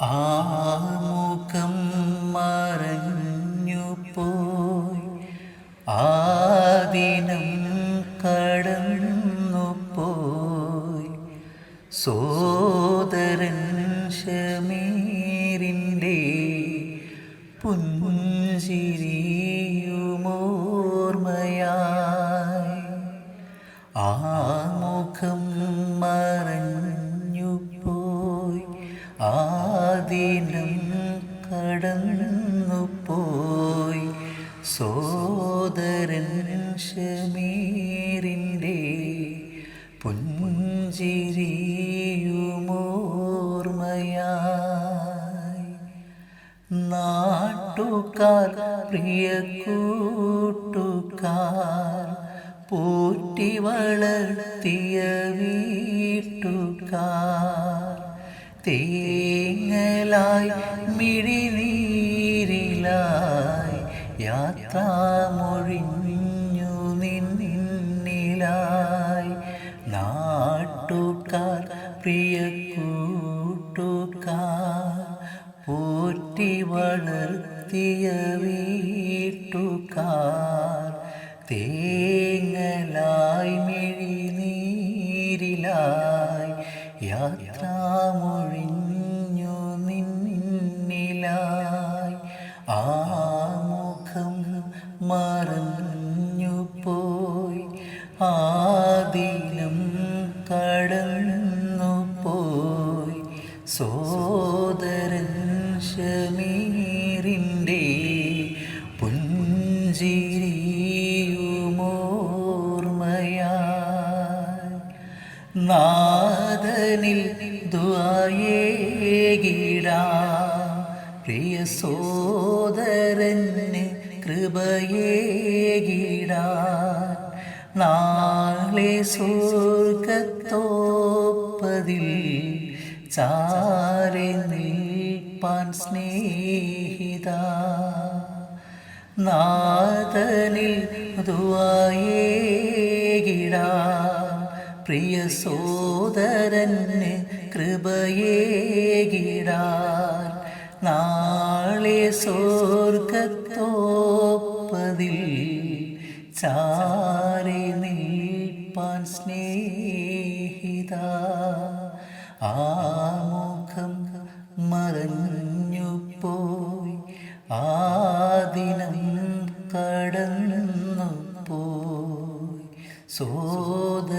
ആമുഖം മറഞ്ഞു പോയി ആദിനം കടന്നു പോയി സോദരൻ ഷമീറിന്റെ പുഞ്ചിരിയുമോർമ്മയായി. ആമുഖം മറഞ്ഞു പോയി ആദിനം കടന്നു പോയി സോദരൻ ഷമീറിന്റെ പുഞ്ചിരിയുമോർമയായി. നാട്ടുകാർ പ്രിയ കൂട്ടുകാർ പോറ്റി വളർത്തിയ വീട്ടുകാർ തേങ്ങലായി മിഴിനീരിലായി യാത്രാമൊഴിഞ്ഞു നിന്നിലായി. നാട്ടുകാർ പ്രിയ കൂട്ടുകാർ പോറ്റി വളർത്തിയ വീട്ടുകാർ തേങ്ങലായി യാത്രാമൊഴിഞ്ഞു നിന്നിലായി ആമുഖം മറഞ്ഞു പോയി ആദിനം കടന്നു പോയി സോദരൻ ഷമീറിന്റെ നാദനിൽ ദ്വായേകിടാം പ്രിയ സോദരന് കൃപയേകിടാൻ നാളെ സ്വർഗത്തോപ്പതിൽ ചാരി നിൽപ്പാൻ സ്നേഹിത. നാദനിൽ ദുവായേകിടാം പ്രിയ സോദരന് കൃപയേകിടാൻ നാളെ സ്വർഗത്തോപ്പതിൽ ചാരി നിൽപ്പാൻ സ്നേഹിത. ആമുഖം മറഞ്ഞു പോയി ആദിനം കടന്നു പോയി സോദരൻ